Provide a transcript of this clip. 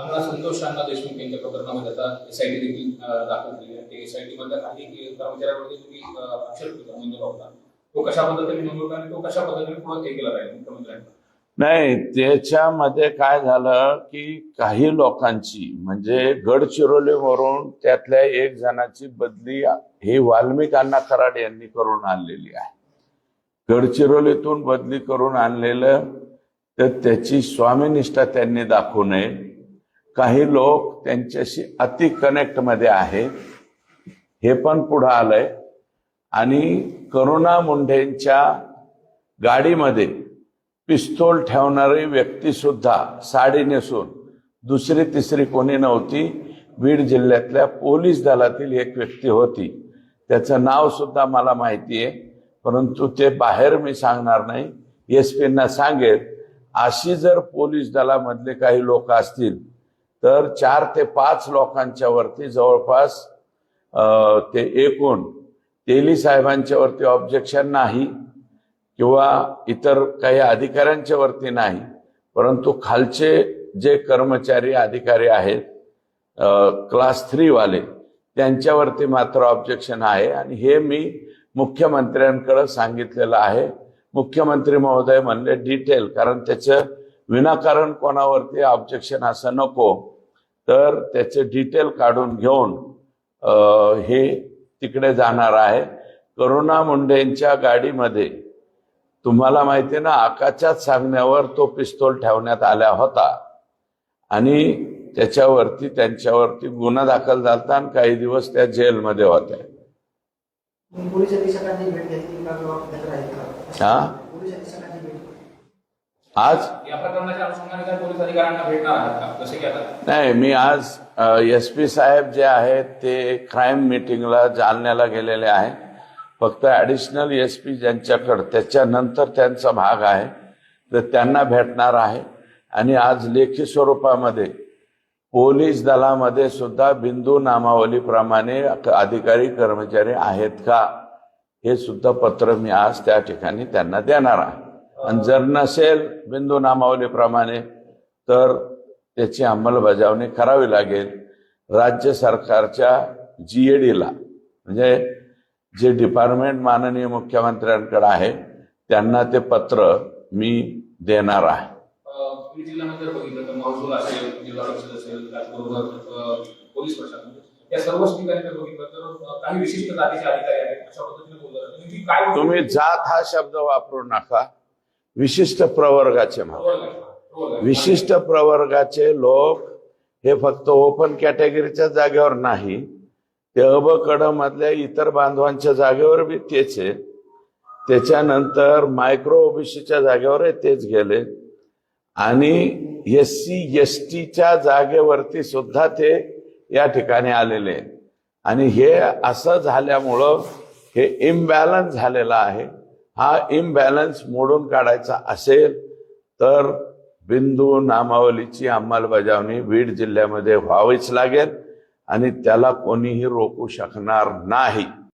आम्हाला संतोष अण्णा देशमुख यांच्या प्रकरणामध्ये आता एसआयटी देखील दाखल झाली आहे. एसआयटी मधल्या काही कर्मचाऱ्यांवरती तुम्ही अं, आक्षेप नोंदवला होता म्हणजे तो कशा पद्धतीने नोंदवला आणि तो कशा पद्धतीने पुढे हे केला जाईल मुख्यमंत्र्यांना? नाही त्याच्यामध्ये काय झालं की काही लोकांची म्हणजे गडचिरोलीवरून त्यातल्या एक जणाची बदली ही वाल्मिकांना कराड यांनी करून आणलेली आहे. गडचिरोलीतून बदली करून आणलेलं तर त्याची स्वामीनिष्ठा त्यांनी दाखवू नये. काही लोक त्यांच्याशी अति कनेक्टमध्ये आहेत. हे पण पुढं आलंय. आणि करुणा मुंढेंच्या गाडीमध्ये पिस्तोल ठेवणारी व्यक्ती सुद्धा साडी नेसून दुसरी तिसरी कोणी नव्हती. बीड जिल्ह्यातल्या पोलीस दलातील एक व्यक्ती होती. त्याचं नाव सुद्धा मला माहिती आहे परंतु ते बाहेर मी सांगणार नाही. एस पींना सांगेल. अशी जर पोलीस दलामधले काही लोक असतील तर चार ते पाच लोकांच्या वरती जवळपास ते एकूण तेली साहेबांच्या वरती ऑब्जेक्शन नाही किंवा इतर काही अधिकाऱ्यांच्या वरती नाही. परंतु खालचे जे कर्मचारी अधिकारी आहेत क्लास थ्रीवाले त्यांच्यावरती मात्र ऑब्जेक्शन आहे. आणि हे मी मुख्यमंत्र्यांकडे सांगितलेलं आहे. मुख्यमंत्री महोदय म्हणले डिटेल कारण त्याचं विनाकारण कोणावरती ऑब्जेक्शन असं नको. तर त्याचे डिटेल काढून घेऊन हे तिकडे जाणार आहे. करुणा मुंडेंच्या गाडीमध्ये तुम्हाला माहिती आहे ना आकाशात सांगण्यावर तो पिस्तोल ठेवण्यात आला होता. आणि त्याच्यावरती त्यांच्यावरती गुन्हा दाखल झाला आणि काही दिवस त्या जेलमध्ये होत्या. हा पोलीस अधीक्षकांनी भेट आज या प्रकरणाच्या अनुषंगाने काय पोलीस अधिकाऱ्यांना भेटणार आहात का जसे की आता नाही मी आज एस पी साहेब जे आहेत ते क्राईम मिटिंगला जालन्याला गेलेले आहे फक्त ॲडिशनल एस पी ज्यांच्याकडं त्याच्यानंतर त्यांचा भाग आहे. तर त्यांना भेटणार आहे. आणि आज लेखी स्वरूपामध्ये पोलीस दलामध्ये सुद्धा बिंदू नामावलीप्रमाणे अधिकारी कर्मचारी आहेत का? हे सुद्धा पत्र मी आज त्या ठिकाणी त्यांना देणार आहे. आणि जर नसेल बिंदू नामावलीप्रमाणे तर त्याची अंमलबजावणी करावी लागेल. राज्य सरकारच्या जीएडीला म्हणजे जे डिपार्टमेंट माननीय मुख्यमंत्र्यांकडे आहे त्यांना ते पत्र मी देणार आहे. तुम्ही जात हा शब्द वापरू नका. विशिष्ट प्रवर्गाचे म्हणा विशिष्ट प्रवर्गाचे लोक हे फक्त ओपन कॅटेगरीच्या जागेवर नाही ते अब कड मधल्या इतर बांधवांच्या जागेवर बी तेच आहे. त्याच्यानंतर मायक्रो ओबीसीच्या जागेवर तेच गेले. आणि एस सी एस टीच्या जागेवरती सुद्धा ते या ठिकाणी आलेले. आणि हे असं झाल्यामुळं हे इम्बॅलन्स झालेलं आहे. हा इम्बॅलन्स मोडून काढायचा असेल तर बिंदू नामावलीची अंमलबजावणी बीड जिल्ह्यामध्ये व्हावीच लागेल आणि त्याला कोणीही रोखू शकणार नाही.